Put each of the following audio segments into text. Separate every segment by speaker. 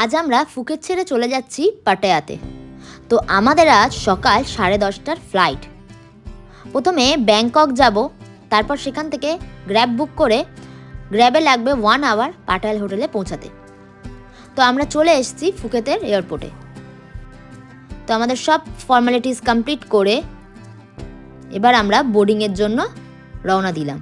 Speaker 1: আজ আমরা ফুকেট ছেড়ে চলে যাচ্ছি পাটায়াতে। তো আমাদের আজ সকাল সাড়ে দশটার ফ্লাইট প্রথমে ব্যাংকক যাব, তারপর সেখান থেকে গ্র্যাব বুক করে গ্র্যাবে লাগবে ওয়ান আওয়ার পাটায়াল হোটেলে পৌঁছাতে। তো আমরা চলে এসেছি ফুকেতের এয়ারপোর্টে তো আমাদের সব ফর্মালিটিস কমপ্লিট করে এবার আমরা বোর্ডিংয়ের জন্য রওনা দিলাম।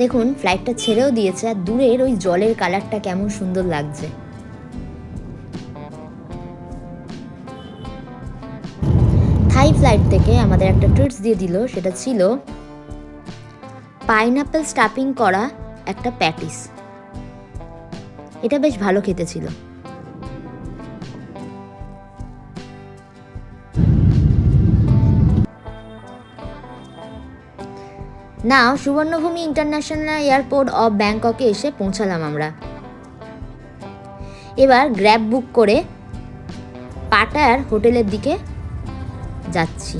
Speaker 1: দেখুন ফ্লাইটটা ছেড়েও দিয়েছে আর দূরের ওই জলের কালারটা কেমন সুন্দর লাগছে। থাই ফ্লাইট থেকে আমাদের একটা ট্রিটস দিয়ে দিল, সেটা ছিল পাইনাপেল স্টাফিং করা একটা প্যাটিস এটা বেশ ভালো খেতে ছিল। না সুবর্ণভূমি ইন্টারন্যাশনাল এয়ারপোর্ট অফ ব্যাংককে এসে পৌঁছালাম আমরা। এবার গ্র্যাব বুক করে পাটায়ার হোটেলের দিকে যাচ্ছি।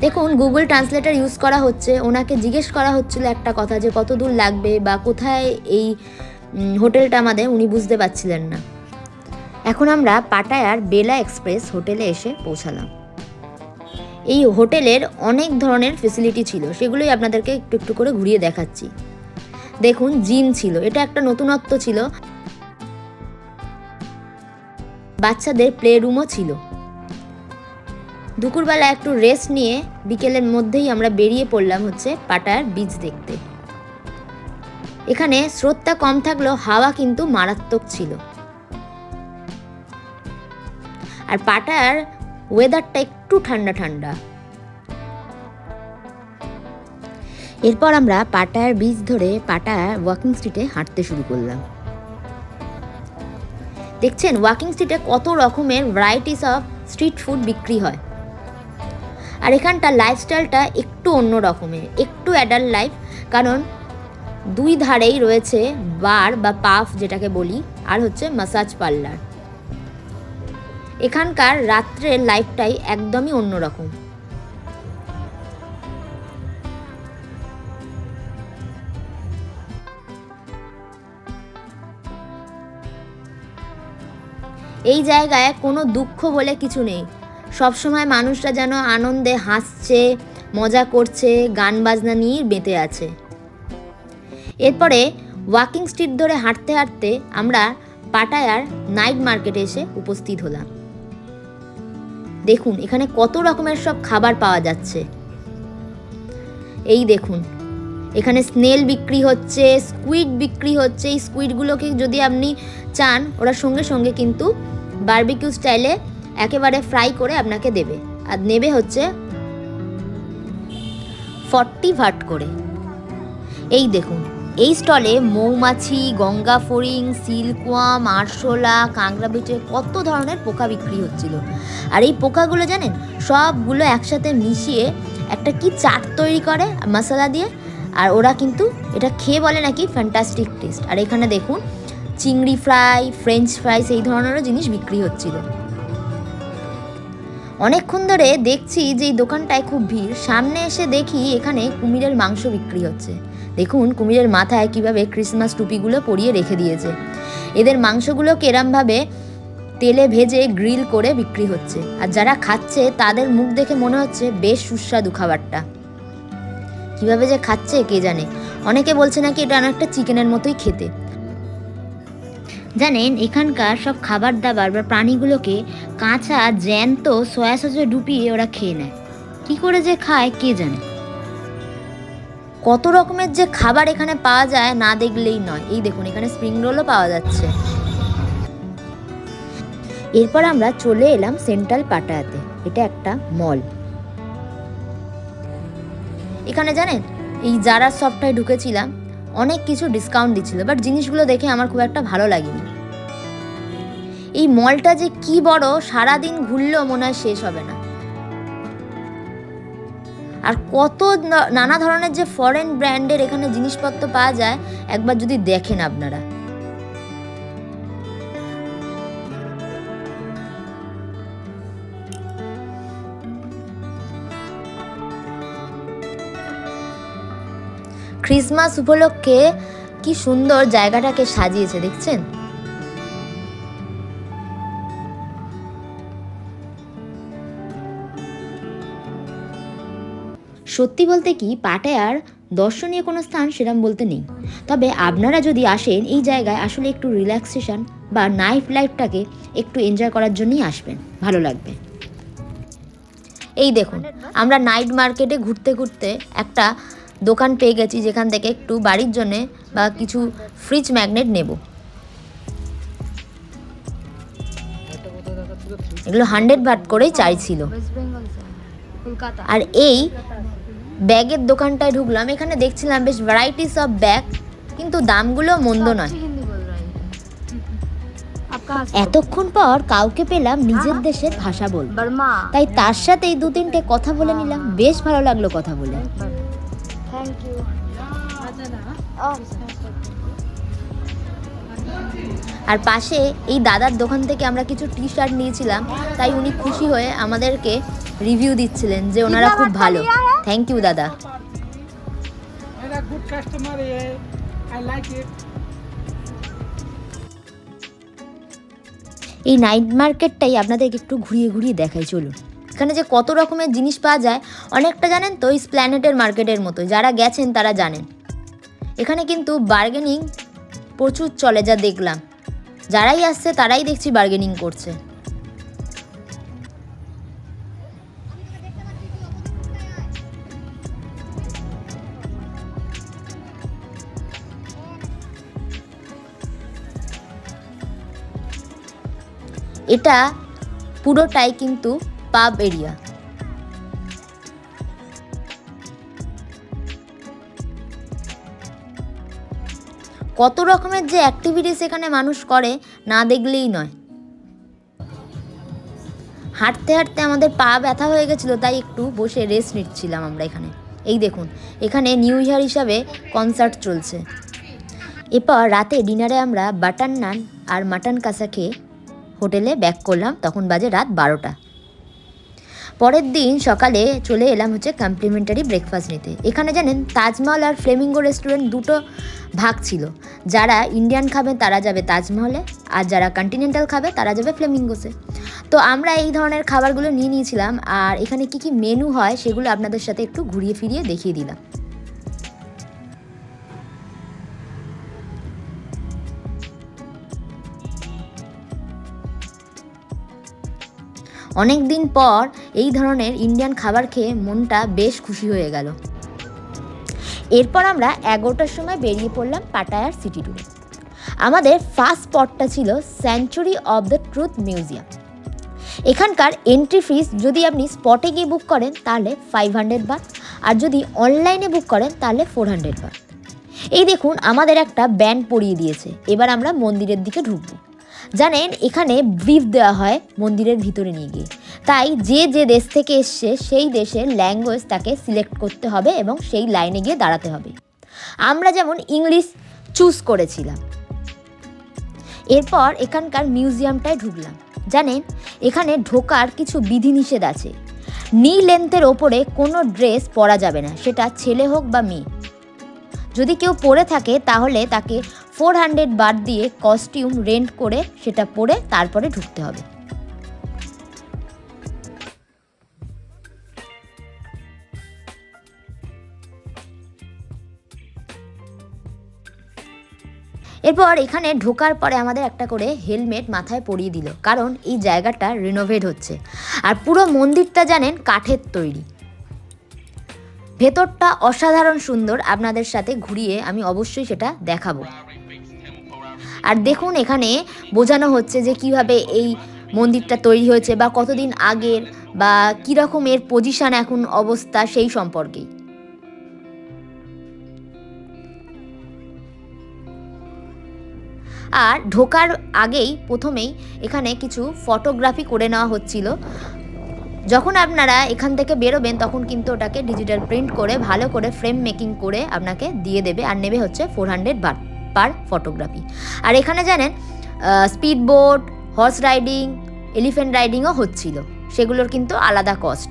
Speaker 1: দেখুন, গুগল ট্রান্সলেটার ইউজ করা হচ্ছে। ওনাকে জিজ্ঞেস করা হচ্ছিল একটা কথা যে, কত দূর লাগবে বা কোথায় এই হোটেলটা আমাদের? উনি বুঝতে পারছিলেন না। এখন আমরা পাটায়ার বেলা এক্সপ্রেস হোটেলে এসে পৌঁছালাম। এই হোটেলের অনেক ধরনের ফেসিলিটি ছিল, সেগুলোই আপনাদেরকে একটু একটু করে ঘুরিয়ে দেখাচ্ছি। দেখুন, জিম ছিল, এটা একটা নতুনত্ব ছিল। বাচ্চাদের প্লে রুমও ছিল। দুপুরবেলা একটু রেস্ট নিয়ে বিকেলের মধ্যেই আমরা বেরিয়ে পড়লাম হচ্ছে পাটার বীজ দেখতে। এখানে স্রোতটা কম থাকলেও হাওয়া কিন্তু মারাত্মক ছিল। আর পাটায়ার ওয়েদারটা একটু ঠান্ডা ঠান্ডা। এরপর আমরা পাটায়ার বীজ ধরে পাটায়ার ওয়াকিং স্ট্রিটে হাঁটতে শুরু করলাম। দেখছেন ওয়াকিং স্ট্রিটে কত রকমের ভ্যারাইটিস অফ স্ট্রিট ফুড বিক্রি হয়। আর এখানটার লাইফস্টাইলটা একটু অন্য রকমের, একটু অ্যাডাল্ট লাইফ কারণ দুই ধারেই রয়েছে বার বা পাফ যেটাকে বলি, আর হচ্ছে মাসাজ পার্লার এখানকার রাত্রের লাইফটাই একদমই অন্যরকম। এই জায়গায় কোনো দুঃখ বলে কিছু নেই। সবসময় মানুষরা যেন আনন্দে হাসছে, মজা করছে, গান বাজনা নিয়ে বেঁধে আছে। এরপরে ওয়াকিং স্ট্রিট ধরে হাঁটতে হাঁটতে আমরা পাটায়ার নাইট মার্কেটে এসে উপস্থিত হলাম। দেখুন, এখানে কত রকমের সব খাবার পাওয়া যাচ্ছে। এই দেখুন, এখানে স্নেল বিক্রি হচ্ছে, স্কুইড বিক্রি হচ্ছে। এই স্কুইডগুলোকে যদি আপনি চান, ওরা সঙ্গে সঙ্গে কিন্তু বারবিকিউ স্টাইলে একেবারে ফ্রাই করে আপনাকে দেবে। আর নেবে হচ্ছে ফর্টি ভাট করে। এই দেখুন এই স্টলে মৌমাছি, গঙ্গা ফড়িং সিল্কওয়াম আরশোলা, কাঁকড়া বিচে কত ধরনের পোকা বিক্রি হচ্ছিল। আর এই পোকাগুলো জানেন, সবগুলো একসাথে মিশিয়ে একটা কি চাট তৈরি করে মশলা দিয়ে, আর ওরা কিন্তু এটা খেয়ে বলে নাকি ফ্যান্টাস্টিক টেস্ট আর এখানে দেখুন, চিংড়ি ফ্রাই ফ্রেঞ্চ ফ্রাইস এই ধরনেরও জিনিস বিক্রি হচ্ছিল। অনেকক্ষণ ধরে দেখছি যে এই দোকানটায় খুব ভিড়। সামনে এসে দেখি এখানে কুমিরের মাংস বিক্রি হচ্ছে। দেখুন, কুমিরের মাথায় কীভাবে ক্রিসমাস টুপিগুলো পরিয়ে রেখে দিয়েছে। এদের মাংসগুলো কেরামভাবে তেলে ভেজে গ্রিল করে বিক্রি হচ্ছে। আর যারা খাচ্ছে, তাদের মুখ দেখে মনে হচ্ছে বেশ সুস্বাদু খাবারটা। কীভাবে যে খাচ্ছে, কে জানে? অনেকে বলছে নাকি এটা অনেকটা চিকেনের মতোই খেতে। জানেন, এখানকার সব খাবার দাবার বা প্রাণীগুলোকে কাঁচা, জ্যান্ত, সয়া সসে ডুবিয়ে ওরা খেয়ে নেয়। কি করে যে খায়, কে জানে? কত রকমের যে খাবার এখানে পাওয়া যায় না দেখলেই নয়। এই দেখুন, এখানে স্প্রিং রোলও পাওয়া যাচ্ছে। এরপর আমরা চলে এলাম সেন্ট্রাল পাটায়াতে। এটা একটা মল এখানে জানেন, এই যারা সফটটায় ঢুকেছিলাম, অনেক কিছু ডিসকাউন্ট দিচ্ছিল বাট জিনিসগুলো দেখে আমার খুব একটা ভালো লাগেনি। এই মলটা যে কি বড়, সারাদিন ঘুরলেও মনে হয় শেষ হবে না। আর কত নানা ধরনের যে ফরেন ব্র্যান্ডের এখানে জিনিসপত্র পাওয়া যায়, একবার যদি দেখেন আপনারা। ক্রিসমাস উপলক্ষে কি সুন্দর জায়গাটাকে সাজিয়েছে, দেখছেন? সত্যি বলতে কি পাটায়ার দর্শনীয় কোনো স্থান সেরম বলতে নেই। তবে আপনারা যদি আসেন এই জায়গায় আসলে একটু রিল্যাক্সেশন বা নাইফ লাইফটাকে একটু এনজয় করার জন্যই আসবেন। ভালো লাগবে। এই দেখুন আমরা নাইট মার্কেটে ঘুরতে ঘুরতে একটা দোকান পেয়ে গেছি যেখান থেকে একটু বাড়ির জন্যে বা কিছু ফ্রিজ ম্যাগনেট নেব। এগুলো হান্ড্রেড বাট করেই চাইছিল আর এই ব্যাগের দোকানটায় ঢুকলাম এখানে দেখছিলাম বেশ ভ্যারাইটিস অফ ব্যাগ কিন্তু দামগুলো মন্দ নয়। এতক্ষণ পর কাউকে পেলাম নিজের দেশের ভাষা বল। তাই তার সাথে দু তিনটে কথা বলে নিলাম বেশ ভালো লাগল কথা বলে। আর পাশে এই দাদার দোকান থেকে আমরা কিছু টি শার্ট নিয়েছিলাম তাই উনি খুশি হয়ে আমাদেরকে রিভিউ দিচ্ছিলেন যে ওনারা খুব ভালো। থ্যাংক ইউ দাদা। এই নাইট মার্কেটটাই আপনাদেরকে একটু ঘুরিয়ে ঘুরিয়ে দেখাই চলুন। এখানে যে কত রকমের জিনিস পাওয়া যায় অনেকটা জানেন তো ওই প্ল্যানেটের মার্কেটের মতো। যারা গেছেন তারা জানেন। এখানে কিন্তু বার্গেনিং প্রচুর চলে যা দেখলাম। যারাই আসছে তারাই দেখছি বার্গেনিং করছে। এটা পুরোটাই কিন্তু পাব এরিয়া কত রকমের যে অ্যাক্টিভিটিস এখানে মানুষ করে, না দেখলেই নয়। হাঁটতে হাঁটতে আমাদের পা ব্যথা হয়ে গেছিল, তাই একটু বসে রেস্ট নিচ্ছিলাম আমরা এখানে। এই দেখুন, এখানে নিউ ইয়ার হিসাবে কনসার্ট চলছে। এরপর রাতে ডিনারে আমরা বাটার নান আর মাটন কাঁচা খেয়ে হোটেলে ব্যাক করলাম, তখন বাজে রাত বারোটা। পরের দিন সকালে চলে এলাম হচ্ছে কমপ্লিমেন্টারি ব্রেকফাস্ট নিতে। এখানে জানেন, তাজমহল আর ফ্লেমিঙ্গো রেস্টুরেন্ট দুটো ভাগ ছিল। যারা ইন্ডিয়ান খাবে, তারা যাবে তাজমহলে, আর যারা কন্টিনেন্টাল খাবে, তারা যাবে ফ্লেমিঙ্গোসে তো আমরা এই ধরনের খাবারগুলো নিয়ে নিয়েছিলাম, আর এখানে কি কি মেনু হয়, সেগুলো আপনাদের সাথে একটু ঘুরিয়ে ফিরিয়ে দেখিয়ে দিলাম। অনেক দিন পর এই ধরনের ইন্ডিয়ান খাবার খেয়ে মনটা বেশ খুশি হয়ে গেল। এরপর আমরা এগারোটার সময় বেরিয়ে পড়লাম পাটায়ার সিটি ট্যুরে আমাদের ফার্স্ট স্পটটা ছিল sanctuary of the truth museum এখানকার এন্ট্রি ফিস যদি আপনি স্পটে গিয়ে বুক করেন, তাহলে ফাইভ হান্ড্রেড বার। আর যদি অনলাইনে বুক করেন, তাহলে ফোর হান্ড্রেড বার। এই দেখুন, আমাদের একটা ব্যান্ড পরিয়ে দিয়েছে। এবার আমরা মন্দিরের দিকে ঢুকবো। জানেন, এখানে ব্রিফ দেওয়া হয় মন্দিরের ভিতরে নিয়ে গিয়ে। তাই যে যে দেশ থেকে এসছে, সেই দেশের ল্যাঙ্গুয়েজ তাকে সিলেক্ট করতে হবে এবং সেই লাইনে গিয়ে দাঁড়াতে হবে। আমরা যেমন ইংলিশ চুজ করেছিলাম, এরপর এখানকার মিউজিয়ামটায় ঢুকলাম। জানেন, এখানে ঢোকার কিছু বিধিনিষেধ আছে। নি লেন্থের ওপরে কোনো ড্রেস পরা যাবে না, সেটা ছেলে হোক বা মেয়ে। যদি কেউ পরে থাকে, তাহলে তাকে ফোর হান্ড্রেড বার দিয়ে কস্টিউম রেন্ট করে সেটা পরে তারপরে ঢুকতে হবে। এরপর এখানে ঢোকার পরে আমাদের একটা করে হেলমেট মাথায় পরিয়ে দিল, কারণ এই জায়গাটা রিনোভেট হচ্ছে। আর পুরো মন্দিরটা জানেন কাঠের তৈরি। ভেতরটা অসাধারণ সুন্দর, আপনাদের সাথে ঘুরিয়ে আমি অবশ্যই সেটা দেখাবো। আর দেখুন এখানে বোঝানো হচ্ছে যে কীভাবে এই মন্দিরটা তৈরি হয়েছে বা কতদিন আগের বা কীরকম এর পজিশন এখন অবস্থা সেই সম্পর্কেই আর ঢোকার আগেই প্রথমেই এখানে কিছু ফটোগ্রাফি করে নেওয়া হচ্ছিল। যখন আপনারা এখান থেকে বেরোবেন, তখন কিন্তু ওটাকে ডিজিটাল প্রিন্ট করে ভালো করে ফ্রেম মেকিং করে আপনাকে দিয়ে দেবে। আর নেবে হচ্ছে ফোর হান্ড্রেড বার। পার ফটোগ্রাফি আর এখানে জানেন speed boat horse riding elephant রাইডিংও হচ্ছিল। সেগুলোর কিন্তু আলাদা কস্ট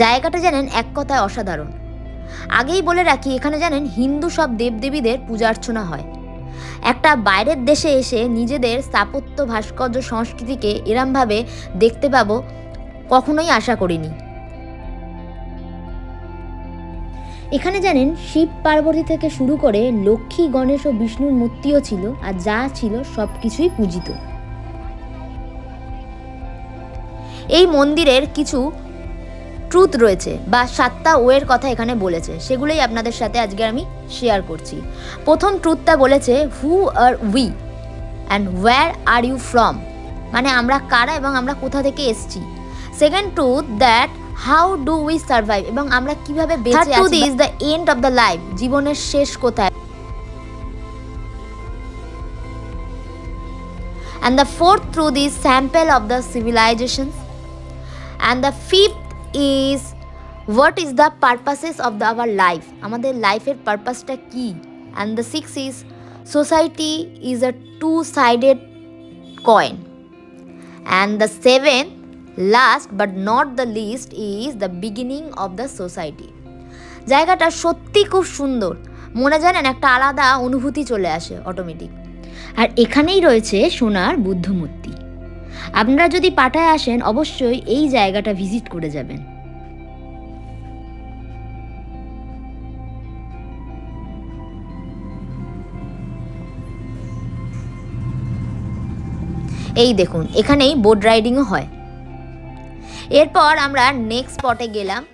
Speaker 1: জায়গাটা জানেন এক কথায় অসাধারণ। আগেই বলে রাখি, এখানে জানেন হিন্দু সব দেবদেবীদের পূজা অর্চনা হয়। একটা বাইরের দেশে এসে নিজেদের স্থাপত্য ভাস্কর্য সংস্কৃতিকে এরমভাবে দেখতে পাবো, কখনোই আশা করিনি। এখানে জানেন, শিব পার্বতী থেকে শুরু করে লক্ষ্মী, গণেশ ও বিষ্ণুর মূর্তিও ছিল আর যা ছিল সব কিছুই পূজিত। এই মন্দিরের কিছু ট্রুথ রয়েছে বা সাতটা ওয়ের কথা এখানে বলেছে। সেগুলোই আপনাদের সাথে আজকে আমি শেয়ার করছি। প্রথম ট্রুথটা বলেছে who are we and where are you from মানে আমরা কারা এবং আমরা কোথা থেকে এসেছি? Second truth that how do we survive এবং আমরা কীভাবে বেঁচে আছি is the end of the life জীবনের শেষ কোথায় and the fourth truth is sample of the civilizations and the fifth is what is the purposes of the, our life আমাদের লাইফের পারপাসটা কি and the sixth is society is a two sided coin and the seventh last but not the least is the beginning of the society জায়গাটা সত্যি খুব সুন্দর। মনে জানেন একটা আলাদা অনুভূতি চলে আসে অটোমেটিক আর এখানেই রয়েছে সোনার বুদ্ধমূর্তি। আপনারা যদি পাটায় আসেন, অবশ্যই এই জায়গাটা ভিজিট করে যাবেন। এই দেখুন, এখানেই বোট রাইডিংও হয়। এরপর আমরা নেক্সট স্পটে গেলাম।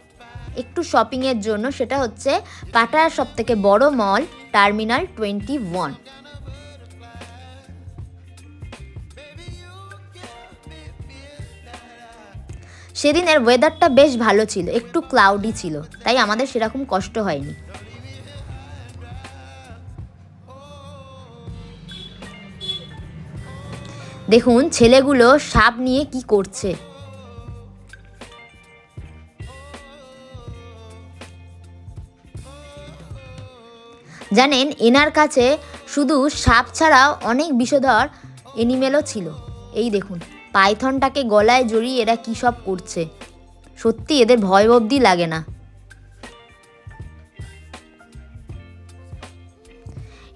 Speaker 1: একটু শপিংয়ের জন্য, সেটা হচ্ছে পাটায়ার সব থেকে বড় মল টার্মিনাল টোয়েন্টি ওয়ান সেদিনের ওয়েদারটা বেশ ভালো ছিল, একটু ক্লাউডি ছিল, তাই আমাদের সেরকম কষ্ট হয়নি। দেখুন, ছেলেগুলো সাপ নিয়ে কি করছে। জানেন, এনার কাছে শুধু সাপ ছাড়াও অনেক বিষধর এনিমেলও ছিল। এই দেখুন, পাইথনটাকে গলায় জড়িয়ে এরা কী সব করছে। সত্যি এদের ভয় অবধি লাগে না।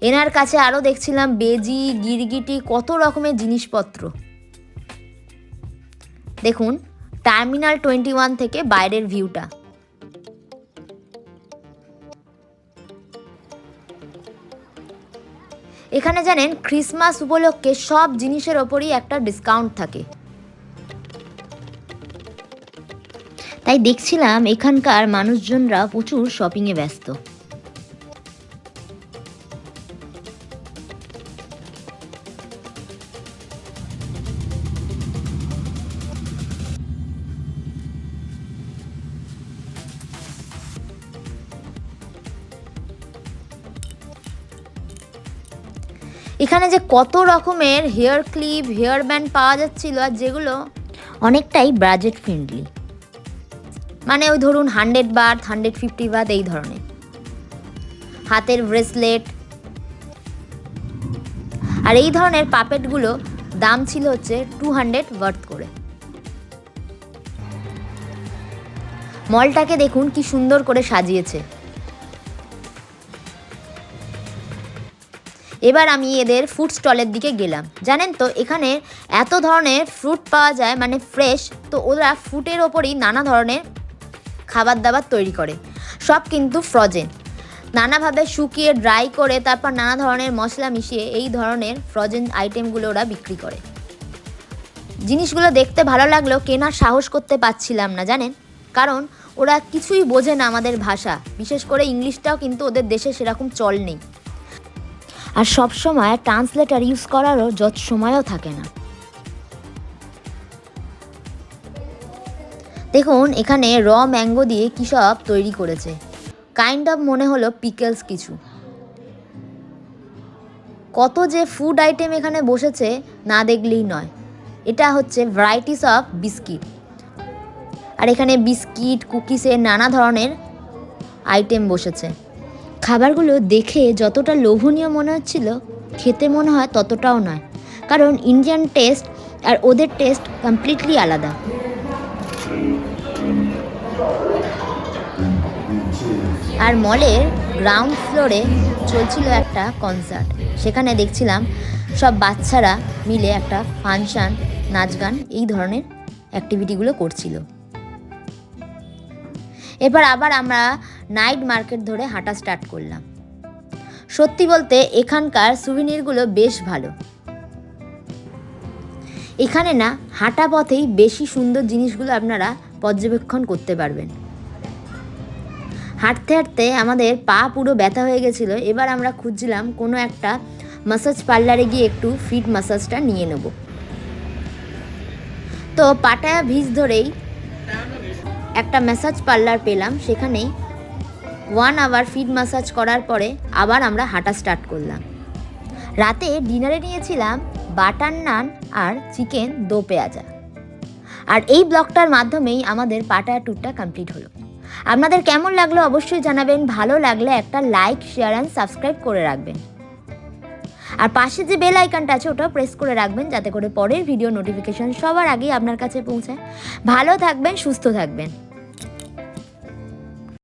Speaker 1: এনার কাছে আরও দেখছিলাম বেজি, গিরগিটি, কত রকমের জিনিসপত্র। দেখুন, টার্মিনাল টোয়েন্টি ওয়ান থেকে বাইরের ভিউটা। এখানে জানেন ক্রিসমাস উপলক্ষে সব জিনিসের ওপরই একটা ডিসকাউন্ট থাকে। তাই দেখছিলাম এখানকার মানুষজনরা প্রচুর শপিংয়ে ব্যস্ত। এখানে যে কত রকমের হেয়ার ক্লিপ, হেয়ার ব্যান্ড পাওয়া যাচ্ছিল আর যেগুলো অনেকটাই বাজেট ফ্রেন্ডলি মানে ওই ধরুন hundred baht hundred fifty baht এই ধরনের। হাতের ব্রেসলেট আর এই ধরনের পাপেটগুলো দাম ছিল হচ্ছে টু হান্ড্রেড ওয়ার্থ করে। মলটাকে দেখুন কি সুন্দর করে সাজিয়েছে। এবার আমি এদের ফুড স্টলের দিকে গেলাম। জানেন তো, এখানে এত ধরনের ফ্রুট পাওয়া যায় মানে ফ্রেশ তো ওরা ফ্রুটের ওপরই নানা ধরনের খাবার দাবার তৈরি করে। সব কিন্তু ফ্রজেন নানাভাবে শুকিয়ে ড্রাই করে, তারপর নানা ধরনের মশলা মিশিয়ে এই ধরনের ফ্রজেন আইটেমগুলো ওরা বিক্রি করে। জিনিসগুলো দেখতে ভালো লাগলেও কেনার সাহস করতে পারছিলাম না, জানেন? কারণ ওরা কিছুই বোঝে না আমাদের ভাষা। বিশেষ করে ইংলিশটাও কিন্তু ওদের দেশে সেরকম চল নেই। আর সব সময় ট্রান্সলেটার ইউজ করারও যত সময়ও থাকে না। দেখুন, এখানে র ম্যাঙ্গো দিয়ে কী সব তৈরি করেছে। কাইন্ড অফ মনে হলো পিকলস কিছু। কত যে ফুড আইটেম এখানে বসেছে, না দেখলেই নয়। এটা হচ্ছে ভ্যারাইটিস অফ বিস্কিট আর এখানে বিস্কিট কুকিসের নানা ধরনের আইটেম বসেছে। খাবারগুলো দেখে যতটা লোভনীয় মনে হচ্ছিল, খেতে মনে হয় ততটাও নয়। কারণ ইন্ডিয়ান টেস্ট আর ওদের টেস্ট কমপ্লিটলি আলাদা। আর মলের গ্রাউন্ড ফ্লোরে চলছিল একটা কনসার্ট সেখানে দেখছিলাম সব বাচ্চারা মিলে একটা ফাংশন নাচ গান, এই ধরনের অ্যাক্টিভিটিগুলো করছিল। এবার আবার আমরা নাইট মার্কেট ধরে হাঁটা স্টার্ট করলাম। সত্যি বলতে এখানকার সুভিনিরগুলো বেশ ভালো। এখানে না, হাঁটা পথেই বেশি সুন্দর জিনিসগুলো আপনারা পর্যবেক্ষণ করতে পারবেন। হাঁটতে হাঁটতে আমাদের পা পুরো ব্যথা হয়ে গেছিল, এবার আমরা খুঁজছিলাম কোনো একটা মাসাজ পার্লারে গিয়ে একটু ফিট মাসাজটা নিয়ে নেব। তো পাটায়া ভিজ ধরেই একটা ম্যাসাজ পার্লার পেলাম, সেখানেই ওয়ান আওয়ার ফিট মাসাজ করার পরে আবার আমরা হাঁটা স্টার্ট করলাম। রাতে ডিনারে নিয়েছিলাম বাটার নান আর চিকেন দো পেঁয়াজা। আর এই ব্লগটার মাধ্যমেই আমাদের পাটায়া ট্যুরটা কমপ্লিট হলো। আপনাদের কেমন লাগল অবশ্যই জানাবেন, ভালো লাগলে একটা লাইক, শেয়ার অ্যান্ড সাবস্ক্রাইব করে রাখবেন। আর পাশে যে বেল আইকনটা আছে, ওটাও প্রেস করে রাখবেন যাতে করে পরের ভিডিও নোটিফিকেশন সবার আগেই আপনার কাছে পৌঁছায়। ভালো থাকবেন, সুস্থ থাকবেন।